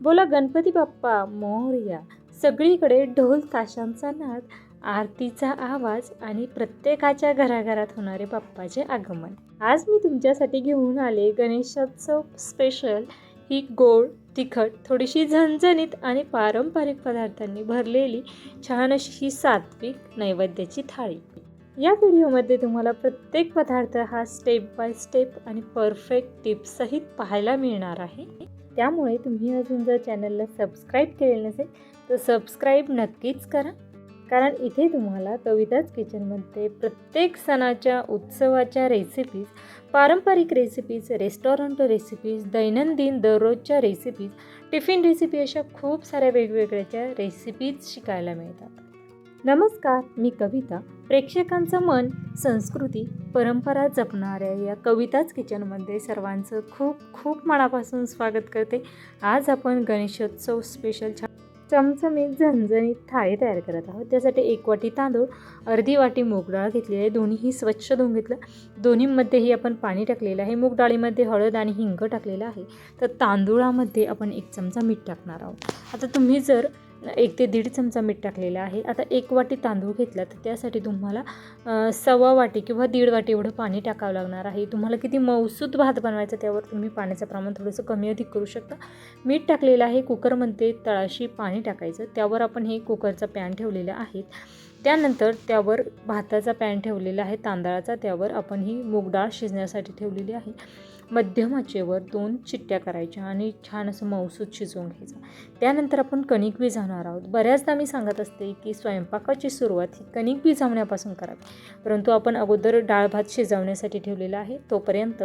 बोला गणपती बाप्पा मोरया सगळीकडे ढोल ताशांचा नाद आरतीचा आवाज आणि प्रत्येकाच्या घराघरात होणारे बाप्पाचे आगमन. आज मी तुमच्यासाठी घेऊन आले गणेशोत्सव स्पेशल ही गोड तिखट थोडीशी झणझणीत आणि पारंपरिक पदार्थांनी भरलेली छान अशी ही सात्विक नैवेद्याची थाळी. या व्हिडिओमध्ये तुम्हाला प्रत्येक पदार्थ हा स्टेप बाय स्टेप आणि परफेक्ट टिप्ससहित पाहायला मिळणार आहे. त्यामुळे तुम्ही अजून जर चॅनलला सबस्क्राईब केलेलं नसेल तर सबस्क्राईब नक्कीच करा. कारण इथे तुम्हाला कविताच किचनमध्ये प्रत्येक सणाच्या उत्सवाच्या रेसिपीज पारंपरिक रेसिपीज रेस्टॉरंट रेसिपीज दैनंदिन दररोजच्या रेसिपीज टिफिन रेसिपी अशा खूप साऱ्या वेगवेगळ्याच्या रेसिपीज शिकायला मिळतात. नमस्कार मी कविता. प्रेक्षकांचं मन संस्कृती परंपरा जपणाऱ्या या कविताच किचनमध्ये सर्वांचं खूप खूप मनापासून स्वागत करते. आज आपण गणेशोत्सव स्पेशल छान चमचमीत झणझणीत थाळी तयार करत आहोत. त्यासाठी एक वाटी तांदूळ अर्धी वाटी मूग डाळ घेतलेली आहे. दोन्हीही स्वच्छ धुवून घेतलं. दोन्हीमध्येही आपण पाणी टाकलेलं आहे. मूग डाळीमध्ये हळद आणि हिंग टाकलेलं आहे. तर तांदूळामध्ये आपण एक चमचा मीठ टाकणार आहोत. आता तुम्ही जर एक ते दीड चमचा मीठ टाकलेलं आहे. आता एक वाटी तांदूळ घेतला तर त्यासाठी तुम्हाला सव्वा वाटी किंवा दीड वाटी एवढं पाणी टाकावं लागणार आहे. तुम्हाला किती मौसूद भात बनवायचा त्यावर तुम्ही पाण्याचं प्रमाण थोडंसं कमी अधिक करू शकता. मीठ टाकलेलं आहे कुकरमध्ये तळाशी पाणी टाकायचं. त्यावर आपण हे कुकरचा पॅन ठेवलेला आहे. त्यानंतर त्यावर भाताचा पॅन ठेवलेला आहे तांदळाचा. त्यावर आपण ही मूग डाळ शिजण्यासाठी ठेवलेली आहे. मध्यमाचेवर दोन चिट्ट्या करायच्या आणि छान असं मौसूद शिजवून घ्यायचं. त्यानंतर आपण कणिक भिजवणार आहोत. बऱ्याचदा मी सांगत असते की स्वयंपाकाची सुरुवात ही कणिक भिजवण्यापासून करावी. परंतु आपण अगोदर डाळ भात शिजवण्यासाठी ठेवलेला आहे. तोपर्यंत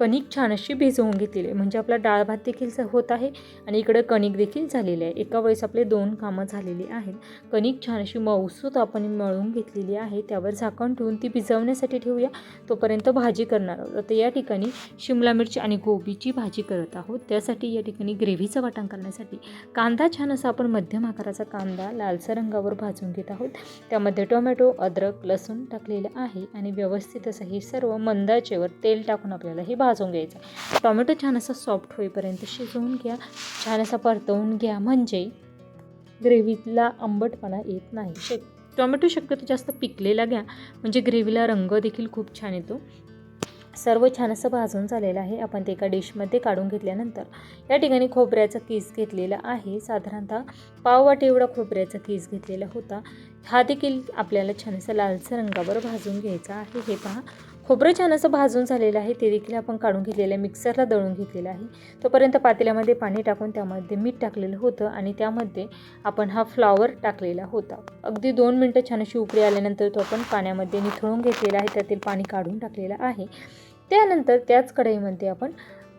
कणिक छान अशी भिजवून घेतलेली आहे. म्हणजे आपला डाळ भात देखील होत आहे आणि इकडं कणिक देखील झालेले आहे. एका वेळेस आपले दोन कामं झालेली आहेत. कणिक छान अशी मऊसूत आपण मळून घेतलेली आहे. त्यावर झाकण ठेवून ती भिजवण्यासाठी ठेवूया. तोपर्यंत भाजी करणार आहोत. आता या ठिकाणी शिमला मिरची आणि गोबीची भाजी करत आहोत. त्यासाठी या ठिकाणी ग्रेव्हीचं वाटण करण्यासाठी कांदा छान असा आपण मध्यम आकाराचा कांदा लालसर रंगावर भाजून घेत आहोत. त्यामध्ये टोमॅटो अद्रक लसूण टाकलेलं आहे आणि व्यवस्थित असं हे सर्व मंदाचेवर तेल टाकून आपल्याला हे भाजून घ्यायचा. टोमॅटो छान असा सॉफ्ट होईपर्यंत शिजवून घ्या. छान असा परतवून घ्या. म्हणजे ग्रेव्हीला आंबटपणा येत नाही. शक टोमॅटो शक्यतो जास्त पिकलेला घ्या. म्हणजे ग्रेव्हीला रंग देखील खूप छान येतो. सर्व छान असं भाजून झालेलं आहे. आपण ते एका डिशमध्ये काढून घेतल्यानंतर या ठिकाणी खोबऱ्याचा केस घेतलेला आहे. साधारणतः पाववाटी एवढा खोबऱ्याचा केस घेतलेला होता. हा देखील आपल्याला छान असं लालसर रंगावर भाजून घ्यायचा आहे. हे पहा. खोबरं छान असं भाजून झालेलं आहे. ते देखील आपण काढून घेतलेलं आहे. मिक्सरला दळून घेतलेलं आहे. तोपर्यंत पातेल्यामध्ये पाणी टाकून त्यामध्ये मीठ टाकलेलं होतं आणि त्यामध्ये आपण हा फ्लॉवर टाकलेला होता. अगदी दोन मिनटं छान अशी उकळी आल्यानंतर तो आपण पाण्यामध्ये निथळून घेतलेला आहे. त्यातील पाणी काढून टाकलेलं आहे. त्यानंतर त्याच कढईमध्ये आपण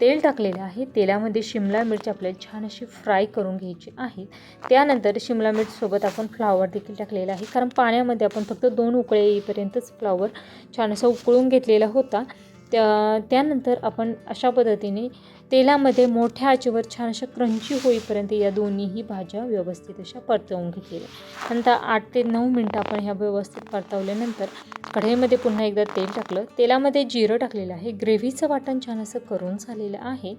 तेल टाकलेलं आहे. तेलामध्ये शिमला मिरची आपल्याला छान अशी फ्राय करून घ्यायची आहे. त्यानंतर शिमला मिरचीसोबत आपण फ्लावर देखील टाकलेला आहे. कारण पाण्यामध्ये आपण फक्त दोन उकळे येईपर्यंतच फ्लावर छान असा उकळून घेतलेला होता. त्या त्यानंतर आपण अशा पद्धतीने तेलामध्ये मोठ्या आचेवर छान अशा क्रंची होईपर्यंत या दोन्हीही भाज्या व्यवस्थित अशा परतवून घेतलेल्या. नंतर आठ ते नऊ मिनटं आपण ह्या व्यवस्थित परतवल्यानंतर कढईमध्ये पुन्हा एकदा तेल टाकलं. तेलामध्ये जिरं टाकलेलं आहे. ग्रेव्हीचं वाटण छान असं करून झालेलं आहे.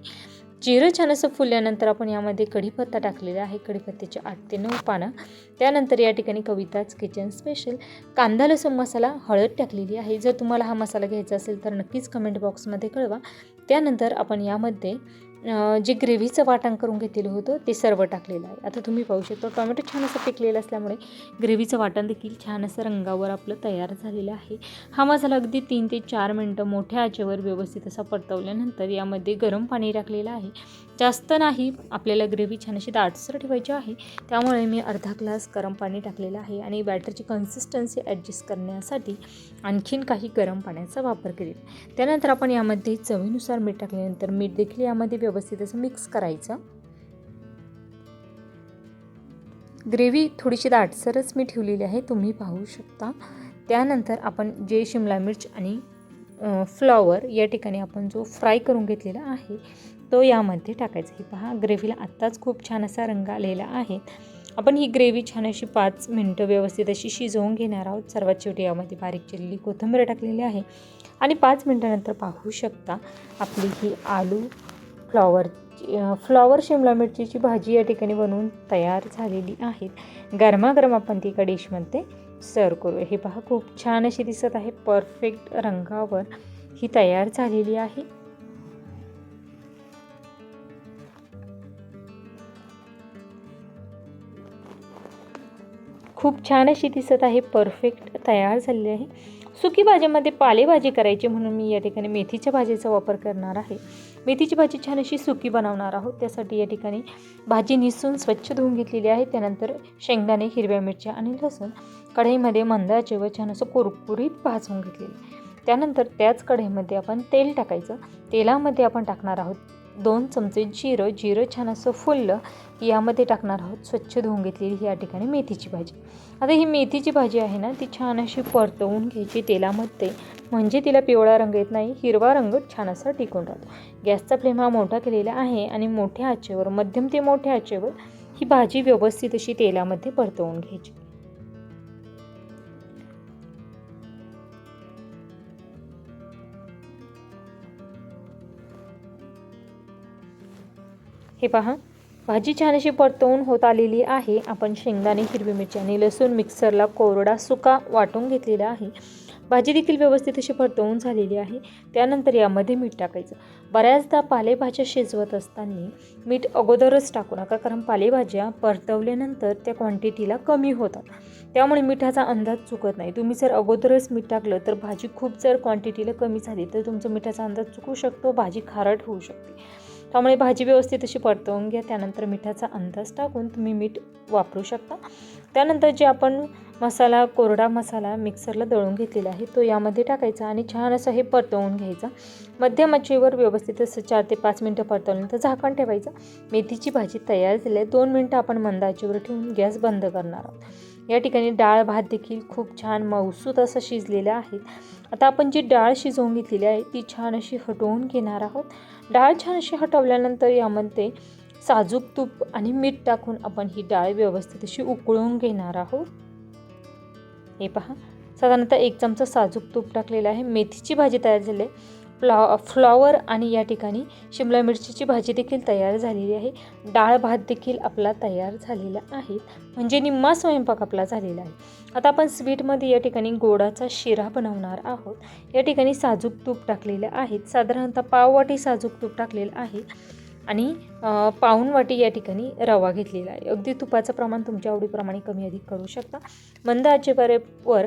जिरं छान असं फुलल्यानंतर आपण यामध्ये कढीपत्ता टाकलेला आहे. कढीपत्त्याचे आठ ते नऊ पानं. त्यानंतर या ठिकाणी कविताच किचन स्पेशल कांदा लसूण मसाला हळद टाकलेली आहे. जर तुम्हाला हा मसाला घ्यायचा असेल तर नक्कीच कमेंट बॉक्समध्ये कळवा. त्यानंतर आपण यामध्ये जे ग्रेव्हीचं वाटण करून घेतलेलं होतं ते सर्व टाकलेलं आहे. आता तुम्ही पाहू शकता टोमॅटो छान असं पिकलेलं असल्यामुळे ग्रेव्हीचं वाटण देखील छान असं रंगावर आपलं तयार झालेलं आहे. हा मसाला अगदी तीन ते चार मिनटं मोठ्या आचेवर व्यवस्थित असा परतवल्यानंतर यामध्ये गरम पाणी टाकलेलं आहे. जास्त नाही आपल्याला ग्रेव्ही छान अशी दाटसर ठेवायची आहे. त्यामुळे मी अर्धा ग्लास गरम पाणी टाकलेलं आहे आणि बॅटरची कन्सिस्टन्सी ॲडजस्ट करण्यासाठी आणखीन काही गरम पाण्याचा वापर केलेला त्यानंतर आपण यामध्ये चवीनुसार मीठ टाकल्यानंतर मीठ देखील यामध्ये व्यवस्थित असं मिक्स करायचं. ग्रेव्ही थोडीशी दाटसरच मी ठेवलेली आहे तुम्ही पाहू शकता. त्यानंतर आपण जे शिमला मिर्च आणि फ्लॉवर या ठिकाणी आपण जो फ्राय करून घेतलेला आहे तो यामध्ये टाकायचा. हे पहा ग्रेव्हीला आत्ताच खूप छान असा रंग आलेला आहे. आपण ही ग्रेव्ही छान अशी पाच मिनटं व्यवस्थित अशी शिजवून घेणार आहोत. सर्वात शेवटी यामध्ये बारीक चिरलेली कोथिंबीर टाकलेली आहे. आणि पाच मिनटानंतर पाहू शकता आपली ही आलू फ्लॉवर फ्लॉवर शिमला मिरचीची भाजी या ठिकाणी बनवून तयार झालेली आहे गरमागरम आपण ती एका डिशमध्ये सर्व करू हे पहा खूप छान अशी दिसत आहे. परफेक्ट रंगावर ही तयार झालेली आहे. खूप छान अशी दिसत आहे. परफेक्ट तयार झालेली आहे. सुकी भाजीमध्ये पालेभाजी करायची म्हणून मी या ठिकाणी मेथीच्या भाजीचा वापर करणार आहे. मेथीची भाजी छान अशी सुकी बनवणार आहोत. त्यासाठी या ठिकाणी भाजी निसून स्वच्छ धुवून घेतलेली आहे. त्यानंतर शेंगदाणे हिरव्या मिरच्या आणि लसूण कढईमध्ये मंदाचे व छान असं कुरकुरीत भाजून घेतलेले त्यानंतर त्याच कढईमध्ये आपण तेल टाकायचं. तेलामध्ये आपण टाकणार आहोत दोन चमचे जिरं जिरं छान असं फुललं की यामध्ये टाकणार आहोत. स्वच्छ धुवून घेतलेली ही या ठिकाणी मेथीची भाजी. आता ही मेथीची भाजी आहे ना ती छान अशी परतवून घ्यायची तेलामध्ये. म्हणजे तिला पिवळा रंग येत नाही हिरवा रंग छान असा टिकून राहतो. गॅसचा फ्लेम हा मोठा केलेला आहे आणि मोठ्या आचेवर मध्यम ते मोठ्या आचेवर ही भाजी व्यवस्थित अशी तेलामध्ये परतवून घ्यायची. हे पहा. भाजी छान अशी परतवून होत आलेली आहे. आपण शेंगदाणे हिरवी मिरची आणि लसूण मिक्सरला कोरडा सुका वाटून घेतलेला आहे. भाजी देखील व्यवस्थित अशी परतवून झालेली आहे. त्यानंतर यामध्ये मीठ टाकायचं. बऱ्याचदा पालेभाज्या शिजवत असताना मीठ अगोदरच टाकू नका कारण पालेभाज्या परतवल्यानंतर त्या क्वांटिटीला कमी होतात. त्यामुळे मिठाचा अंदाज चुकत नाही. तुम्ही जर अगोदरच मीठ टाकलं तर भाजी खूप जर क्वांटिटीला कमी झाली तर तुमचा मिठाचा अंदाज चुकू शकतो भाजी खारट होऊ शकते. त्यामुळे भाजी व्यवस्थित अशी परतवून घ्या. त्यानंतर मिठाचा अंदाज टाकून तुम्ही मीठ वापरू शकता. त्यानंतर जे आपण मसाला कोरडा मसाला मिक्सरला दळून घेतलेला आहे तो यामध्ये टाकायचा आणि छान असं हे परतवून घ्यायचा. मध्यम आचेवर व्यवस्थित असं चार ते पाच मिनटं परतवल्यानंतर झाकण ठेवायचं. मेथीची भाजी तयार झाली आहे. दोन मिनटं आपण मंद आचेवर ठेवून गॅस बंद करणार आहोत. या ठिकाणी डाळ भात देखील खूप छान मौसूत असं शिजलेलं आहे. आता आपण जी डाळ शिजवून घेतलेली आहे ती छान अशी हटवून घेणार आहोत. डाळ छान अशी हटवल्यानंतर यामध्ये साजूक तूप आणि मीठ टाकून आपण ही डाळ व्यवस्थित अशी उकळून घेणार आहोत. हे पहा साधारणतः एक चमचा साजूक तूप टाकलेलं आहे. मेथीची भाजी तयार झाली आहे. फ्लॉ फ्लॉवर आणि या ठिकाणी शिमला मिरचीची भाजी देखील तयार झालेली आहे. डाळ भात देखील आपला तयार झालेला आहे. म्हणजे निम्मा स्वयंपाक आपला झालेला आहे. आता आपण स्वीटमध्ये या ठिकाणी गोडाचा शिरा बनवणार आहोत. या ठिकाणी साजूक तूप टाकलेलं आहे. साधारणतः पाववाटी साजूक तूप टाकलेलं आहे. आणि पाऊन वाटी या ठिकाणी रवा घेतलेला आहे. अगदी तुपाचं प्रमाण तुमच्या आवडीप्रमाणे कमी अधिक करू शकता. मंद आचेवर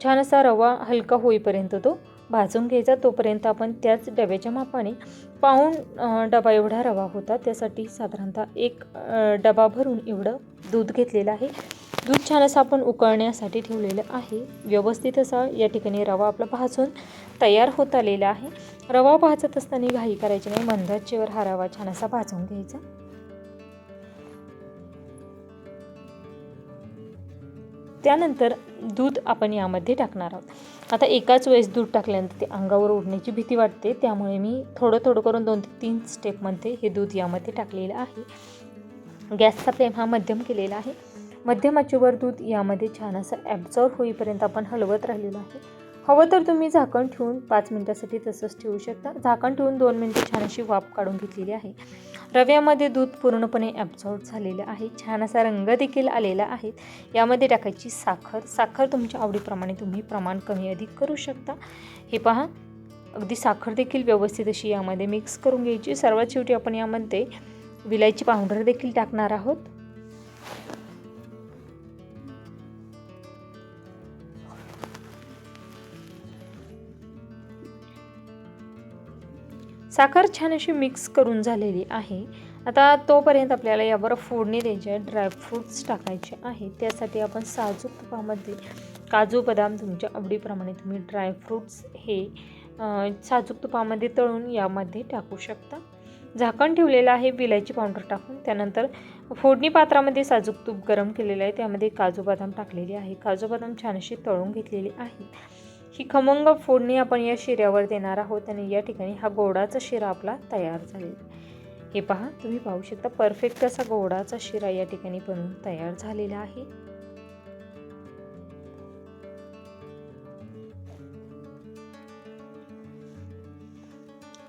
छान असा रवा हलका होईपर्यंत तो भाजून घ्यायचा. तोपर्यंत आपण त्याच डब्याच्या मापाने पाऊण डबा एवढा रवा होता. त्यासाठी साधारणतः एक डबा भरून एवढं दूध घेतलेलं आहे. दूध छान असं आपण उकळण्यासाठी ठेवलेलं आहे. व्यवस्थित असा या ठिकाणी रवा आपला भाजून तयार होत आलेला आहे. रवा भाजत असताना घाई करायची नाही. मंदाचेवर हा रवा छान असा भाजून घ्यायचा. त्यानंतर दूध आपण यामध्ये टाकणार आहोत. आता एकाच वेळेस दूध टाकल्यानंतर ते अंगावर उडण्याची भीती वाटते. त्यामुळे मी थोडं थोडं करून दोन ते तीन स्टेपमध्ये हे दूध यामध्ये टाकलेलं आहे. गॅसचा फ्लेम हा मध्यम केलेला आहे. मध्यम आचेवर दूध यामध्ये छान असं ॲब्झॉर्व होईपर्यंत आपण हलवत राहिलेलो आहे. हवं तर तुम्ही झाकण ठेवून पाच मिनटासाठी तसंच ठेवू शकता. झाकण ठेवून दोन मिनटं छान अशी वाफ काढून घेतलेली आहे. रव्यामध्ये दूध पूर्णपणे ॲब्झॉर्व झालेलं आहे. छान असा रंग देखील आलेला आहे. यामध्ये टाकायची साखर. साखर तुमच्या आवडीप्रमाणे तुम्ही प्रमाण कमी अधिक करू शकता. हे पहा. अगदी साखर देखील व्यवस्थित अशी यामध्ये मिक्स करून घ्यायची. सर्वात शेवटी आपण यामध्ये विलायची पावडर देखील टाकणार आहोत. साखर छान अशी मिक्स करून झालेली आहे. आता तोपर्यंत आपल्याला यावर फोडणी द्यायची आहे. ड्रायफ्रूट्स टाकायचे आहे. त्यासाठी आपण साजूक तुपामध्ये काजू बदाम तुमच्या आवडीप्रमाणे तुम्ही ड्रायफ्रूट्स हे साजूक तुपामध्ये तळून यामध्ये टाकू शकता. झाकण ठेवलेलं आहे. विलायची पावडर टाकून त्यानंतर फोडणी पात्रामध्ये साजूक तूप गरम केलेलं आहे. त्यामध्ये काजू बदाम टाकलेले आहे. काजू बदाम छान अशी तळून घेतलेले आहे. ही खमंग फोडणी आपण या शिऱ्यावर देणार आहोत आणि या ठिकाणी हा गोडाचा शिरा आपला तयार झालेला हे पहा तुम्ही पाहू शकता परफेक्ट असा गोडाचा शिरा या ठिकाणी बनवून तयार झालेला आहे.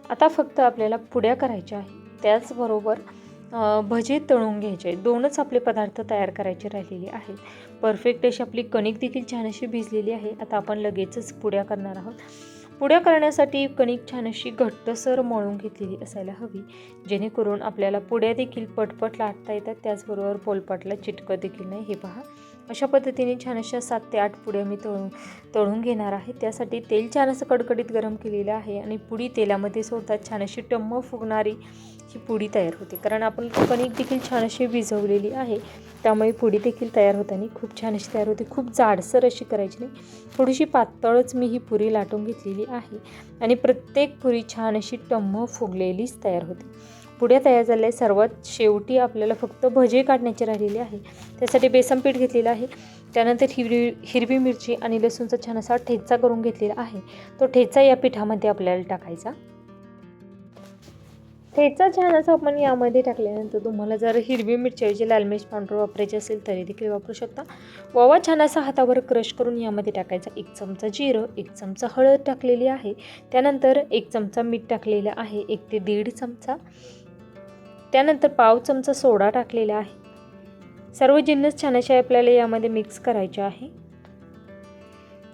आता फक्त आपल्याला पुड्या करायच्या आहे त्याचबरोबर भजे तळून घ्यायचे. दोनच आपले पदार्थ तयार करायचे राहिलेले आहेत. परफेक्ट अशी आपली कणिक देखील छान अशी भिजलेली आहे. आता आपण लगेचच पुड्या करणार आहोत. पुड्या करण्यासाठी कणिक छान अशी घट्टसर मळून घेतलेली असायला हवी. जेणेकरून आपल्याला पुड्या देखील पटपट लाटता येतात. त्याचबरोबर पोलपाटला चिटकं देखील नाही. हे पहा. अशा पद्धतीने छान अशा सात ते आठ पुड्या मी तळून तळून घेणार आहे. त्यासाठी तेल छान असं कडकडीत गरम केलेलं आहे आणि पुडी तेलामध्ये सोडतात छान अशी टम्म फुगणारी ही पुडी तयार होते. कारण आपण कणिक देखील छान अशी भिजवलेली आहे. त्यामुळे पुडी देखील तयार होताना खूप छान अशी तयार होते. खूप जाडसर अशी करायची नाही. थोडीशी पातळच मी ही पुरी लाटून घेतलेली आहे आणि प्रत्येक पुरी छान अशी टम्म फुगलेलीच तयार होते. पुढे तयार झाल्या सर्वात शेवटी आपल्याला फक्त भजे काढण्याचे राहिलेले आहे. त्यासाठी बेसन पीठ घेतलेलं आहे. त्यानंतर हिरवी हिरवी मिरची आणि लसूणचा छान असा ठेचा करून घेतलेला आहे. तो ठेचा या पिठामध्ये आपल्याला टाकायचा. ठेचा छान असा आपण यामध्ये टाकल्यानंतर तुम्हाला जर हिरवी मिरची लाल मिरच पावडर वापरायची असेल तरी देखील वापरू शकता. वावा छान असा हातावर क्रश करून यामध्ये टाकायचा. एक चमचा जिरं एक चमचा हळद टाकलेली आहे. त्यानंतर एक चमचा मीठ टाकलेलं आहे. एक ते दीड चमचा. त्यानंतर पाव चमचा सोडा टाकलेला आहे. सर्व जिन्नस छान असे आपल्याला यामध्ये मिक्स करायचे आहे.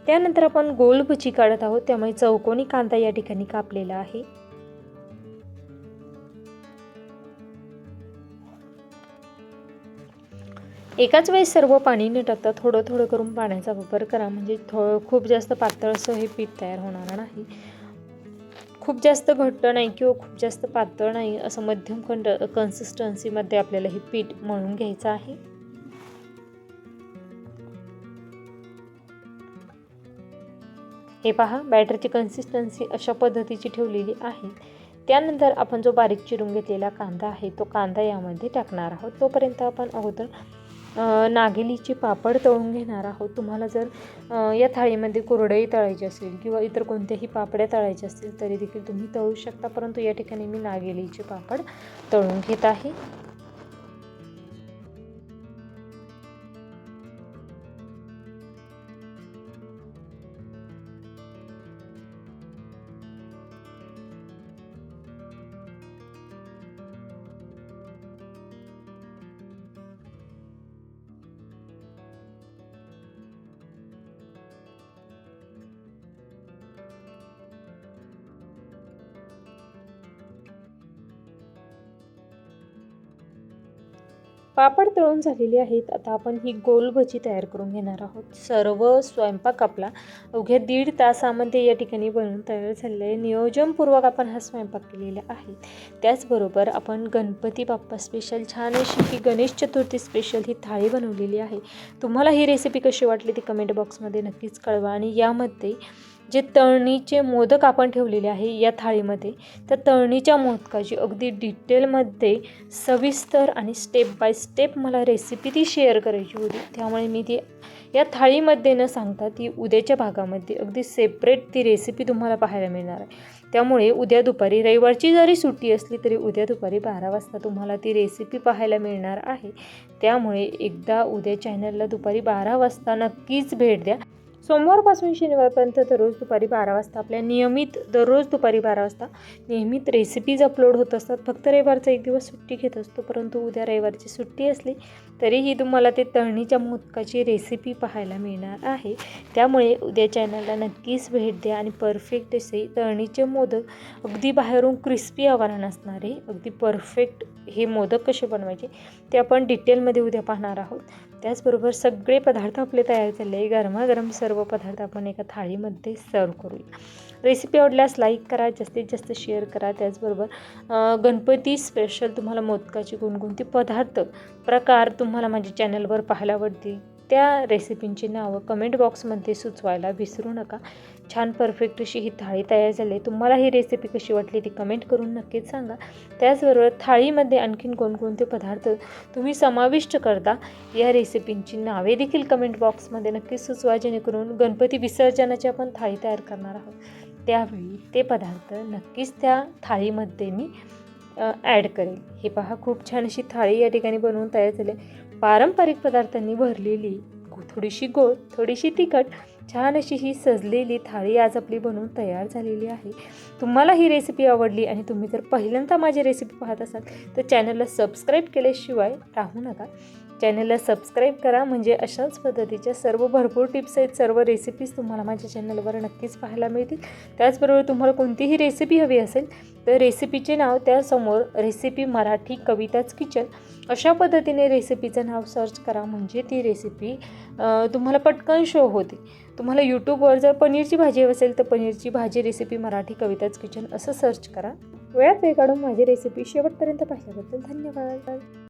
त्यानंतर आपण गोल भजी काढत आहोत. त्यामुळे चौकोनी कांदा या ठिकाणी कापलेला आहे. एकाच वेळेस सर्व पाणी न टाकता थोडं थोडं करून पाण्याचा वापर करा. म्हणजे थो खूप जास्त पातळ असं हे पीठ तयार होणार नाही. खूप जास्त घट्ट नाही किंवा खूप जास्त पातळ नाही असं मध्यम कंड कन्सिस्टन्सीमध्ये आपल्याला हे पीठ मळून घ्यायचं आहे. हे पहा बॅटरची कन्सिस्टन्सी अशा पद्धतीची ठेवलेली आहे. त्यानंतर आपण जो बारीक चिरून घेतलेला कांदा आहे तो कांदा यामध्ये टाकणार आहोत. तोपर्यंत आपण अगोदर नागेलीचे पापड तळून घेणार आहोत. तुम्हाला जर या थाळीमध्ये कुरडई तळायची असेल किंवा इतर कोणत्याही पापड्या तळायच्या असतील तरी देखील तुम्ही तळू शकता. परंतु या ठिकाणी मी नागेलीचे पापड तळून घेत आहे. पापड तळून झालेली आहेत. आता आपण ही गोल भजी तयार करून घेणार आहोत. सर्व स्वयंपाक आपला अवघ्या दीड तासामध्ये या ठिकाणी बनवून तयार झालेला आहे नियोजनपूर्वक आपण हा स्वयंपाक केलेला आहे. त्याचबरोबर आपण गणपती बाप्पा स्पेशल छान अशी की गणेश चतुर्थी स्पेशल ही थाळी बनवलेली आहे. तुम्हाला ही रेसिपी कशी वाटली ती कमेंट बॉक्समध्ये नक्कीच कळवा आणि यामध्ये जे तळणीचे मोदक आपण ठेवलेले आहे या थाळीमध्ये त्या तळणीच्या मोदकाची अगदी डिटेलमध्ये सविस्तर आणि स्टेप बाय स्टेप मला रेसिपी ती शेअर करायची होती. त्यामुळे मी ती या थाळीमध्ये न सांगता ती उद्याच्या भागामध्ये अगदी सेपरेट ती रेसिपी तुम्हाला पाहायला मिळणार आहे. त्यामुळे उद्या दुपारी रविवारची जरी सुट्टी असली तरी उद्या दुपारी बारा वाजता तुम्हाला ती रेसिपी पाहायला मिळणार आहे. त्यामुळे एकदा उद्या चॅनलला दुपारी बारा वाजता नक्कीच भेट द्या. सोमवारपासून शनिवारपर्यंत दररोज दुपारी बारा वाजता आपल्या नियमित दररोज दुपारी बारा वाजता नियमित रेसिपीज अपलोड होत असतात. फक्त रविवारचा एक दिवस सुट्टी घेत असतो परंतु उद्या रविवारची सुट्टी असली तरीही तुम्हाला ते तळणीच्या मोदकाची रेसिपी पाहायला मिळणार आहे. त्यामुळे उद्या चॅनलला नक्कीच भेट द्या आणि परफेक्ट असे तळणीचे मोदक अगदी बाहेरून क्रिस्पी आवारण असणारे अगदी परफेक्ट हे मोदक कसे बनवायचे ते आपण डिटेलमध्ये उद्या पाहणार आहोत. त्याचबरोबर सगळे पदार्थ आपले तयार झाले. गरमागरम सर्व पदार्थ आपण एका थाळीमध्ये सर्व करूया. रेसिपी आवडल्यास लाईक करा जास्तीत जास्त शेअर करा. त्याचबरोबर गणपती स्पेशल तुम्हाला मोदकाचे कोणकोणते पदार्थ प्रकार तुम्हाला माझ्या चॅनलवर पाहायला आवडतील त्या रेसिपींची नावं कमेंट बॉक्समध्ये सुचवायला विसरू नका. छान परफेक्ट अशी ही थाळी तयार झाली आहे. तुम्हाला ही रेसिपी कशी वाटली ती कमेंट करून नक्कीच सांगा. त्याचबरोबर थाळीमध्ये आणखीन कोणकोणते पदार्थ तुम्ही समाविष्ट करता या रेसिपींची नावे देखील कमेंट बॉक्समध्ये नक्कीच सुचवा जेणेकरून गणपती विसर्जनाची आपण थाळी तयार करणार आहोत. त्यावेळी ते पदार्थ नक्कीच त्या थाळीमध्ये मी ॲड करेल. हे पहा खूप छान अशी थाळी या ठिकाणी बनवून तयार झाली पारंपरिक पदार्थांनी भरलेली थोडीशी गोड थोडीशी तिखट छान अशी ही सजलेली थाळी आज आपली बनवून तयार झालेली आहे. तुम्हाला ही रेसिपी आवडली आणि तुम्ही जर पहिल्यांदा माझी रेसिपी पाहत असाल तर चॅनलला सबस्क्राईब केल्याशिवाय राहू नका. चॅनलला सबस्क्राईब करा म्हणजे अशाच पद्धतीच्या सर्व भरपूर टिप्स आहेत सर्व रेसिपीज तुम्हाला माझ्या चॅनलवर नक्कीच पाहायला मिळतील. त्याचबरोबर तुम्हाला कोणतीही रेसिपी हवी असेल तर रेसिपीचे नाव त्यासमोर रेसिपी मराठी कविताच किचन अशा पद्धतीने रेसिपीचं नाव सर्च करा म्हणजे ती रेसिपी तुम्हाला पटकन शो होते. तुम्हाला यूट्यूबवर जर पनीरची भाजी असेल तर पनीरची भाजी रेसिपी मराठी कविताच किचन असं सर्च करा. वेळात वेळ काढून माझी रेसिपी शेवटपर्यंत पाहिल्याबद्दल धन्यवाद.